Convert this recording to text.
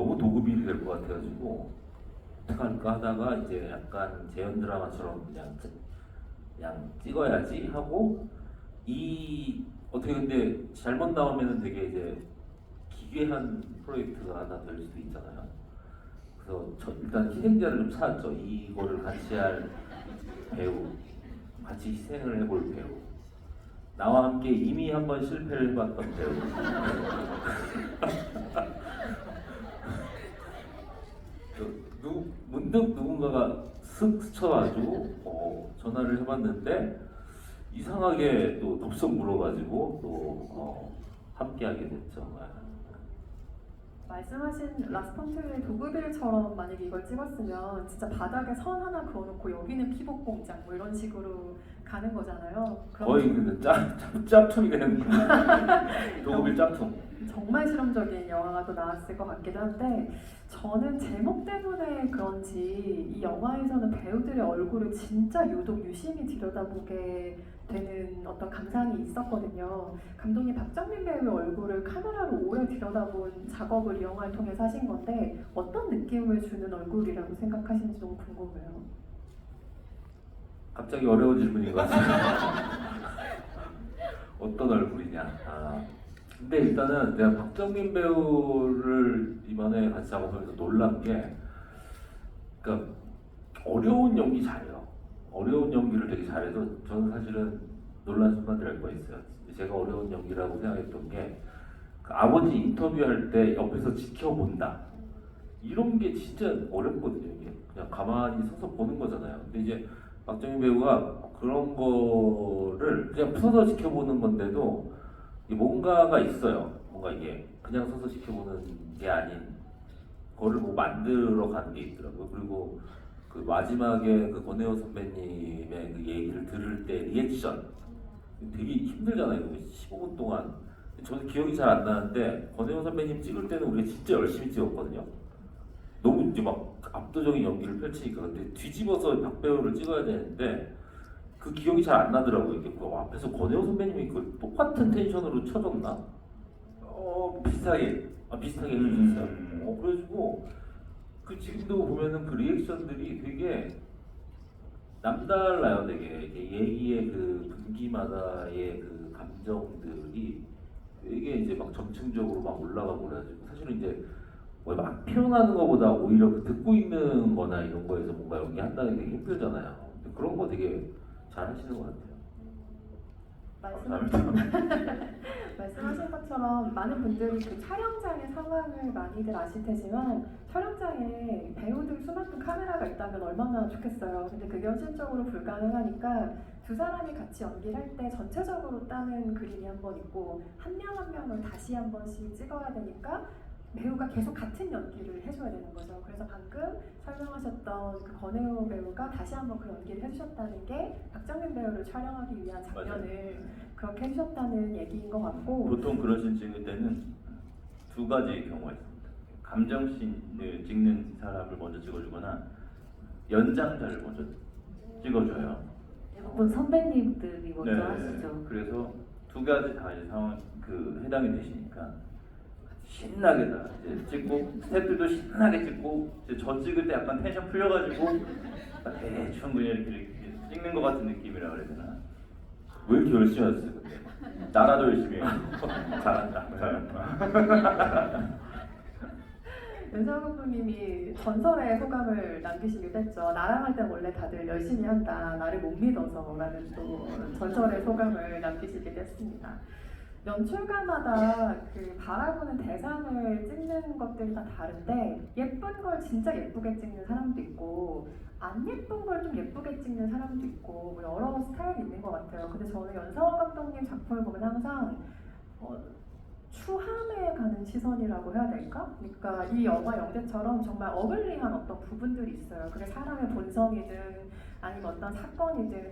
너무 도급이 될 것 같아가지고 어떻게 할까 하다가 이제 약간 재연 드라마처럼 그냥 찌- 그냥 찍어야지 하고 이 어떻게 근데 잘못 나오면은 되게 이제 기괴한 프로젝트가 하나 될 수도 있잖아요. 그래서 저 일단 희생자를 좀 찾았죠. 이거를 같이 할 배우, 같이 희생을 해볼 배우. 나와 함께 이미 한번 실패를 해봤던 배우. 그 누, 문득 누군가가 슥 스쳐가지고 어, 전화를 해봤는데 이상하게 또 덥석 물어가지고 또 어, 함께하게 됐죠. 네. 말씀하신 라스펀트의 도구빌처럼 만약에 이걸 찍었으면 진짜 바닥에 선 하나 그어놓고 여기는 피복 공장 뭐 이런 식으로 가는 거잖아요. 거의 그 짭, 짭, 짭퉁이 되는. 도급일 짭퉁. 정말 실험적인 영화가 또 나왔을 것 같기도 한데 저는 제목 때문에 그런지 이 영화에서는 배우들의 얼굴을 진짜 유독 유심히 들여다보게 되는 어떤 감상이 있었거든요. 감독님 박정민 배우의 얼굴을 카메라로 오래 들여다본 작업을 이 영화를 통해서 하신 건데 어떤 느낌을 주는 얼굴이라고 생각하시는지 너무 궁금해요. 갑자기 어려운 질문인 것 같아요. 어떤 얼굴이냐. 아, 근데 일단은 내가 박정민 배우를 이번에 같이 작업하면서 놀란 게, 그러니까 어려운 연기 잘해요. 어려운 연기를 되게 잘해서 저는 사실은 놀란 순간들이 할거 있어요. 제가 어려운 연기라고 생각했던 게, 그 아버지 인터뷰할 때 옆에서 지켜본다. 이런 게 진짜 어렵거든요. 이게 그냥 가만히 서서 보는 거잖아요. 근데 이제 박정희 배우가 그런 거를 그냥 서서 지켜보는 건데도 뭔가가 있어요. 뭔가 이게 그냥 서서 지켜보는 게 아닌 거를 뭐 만들어 가는 게 있더라고요. 그리고 그 마지막에 그 권혜호 선배님의 그 얘기를 들을 때 리액션 되게 힘들잖아요. 15분 동안 저는 기억이 잘 안 나는데 권혜호 선배님 찍을 때는 우리가 진짜 열심히 찍었거든요. 너무 이제 막 압도적인 연기를 펼치니까 근데 뒤집어서 박배우를 찍어야 되는데 그 기억이 잘 안 나더라고요. 이게 그 앞에서 권혜호 선배님이 그 똑같은 텐션으로 쳐줬나? 어 비슷하게 아 비슷하게 해주셨어요. 음. 어 그래가지고 그 지금도 보면은 그 리액션들이 되게 남달라요. 되게 이게 얘기의 그 분기마다의 그 감정들이 되게 이제 막 점층적으로 막 올라가고 그래가지고 사실은 이제 뭐막 표현하는 것보다 오히려 그 듣고 있는 거나 이런 거에서 뭔가 연기한다는 게 힘들잖아요. 그런 거 되게 잘 하시는 것 같아요. 말씀 말씀하신 것처럼 많은 분들이 그 촬영장의 상황을 많이들 아실 테지만 촬영장에 배우들 수많은 카메라가 있다면 얼마나 좋겠어요. 근데 그게 현실적으로 불가능하니까 두 사람이 같이 연기를 할 때 전체적으로 따는 그림이 한 번 있고 한 명 한 명을 다시 한 번씩 찍어야 되니까 배우가 계속 같은 연기를 해줘야 되는 거죠. 그래서 방금 설명하셨던 그 권혜호 배우가 다시 한번 그 연기를 해주셨다는 게 박정민 배우를 촬영하기 위한 장면을 그렇게 해주셨다는 얘기인 것 같고 보통 그러신 찍을 때는 두 가지의 경우가 있습니다. 감정 씬을 찍는 사람을 먼저 찍어주거나 연장자를 먼저 찍어줘요. 대부분 선배님들이 먼저 네, 하시죠. 그래서 두 가지 다 이제 상황 그 해당이 되시니까 신나게 다 찍고 스태프들도 신나게 찍고 저 찍을 때 약간 텐션 풀려가지고 대충 그냥 이렇게, 찍는 것 같은 느낌이라 그래야 되나? 왜 이렇게 열심히 하셨어요, 근데? 나라도 열심히 해요. 잘한다, 잘한다. 윤석열 감독님이 전설의 소감을 남기시기도 했죠. 나랑 할 때 원래 다들 열심히 한다. 나를 못 믿어서 라는 또 전설의 소감을 남기시기도 했습니다. 연출가마다 그 바라보는 대상을 찍는 것들이 다 다른데 예쁜 걸 진짜 예쁘게 찍는 사람도 있고 안 예쁜 걸 좀 예쁘게 찍는 사람도 있고 뭐 여러 스타일이 있는 것 같아요. 근데 저는 연상호 감독님 작품을 보면 항상 어, 추함에 가는 시선이라고 해야 될까? 그러니까 이 영화 영재처럼 정말 어글리한 어떤 부분들이 있어요. 그게 사람의 본성이든 아니면 어떤 사건이든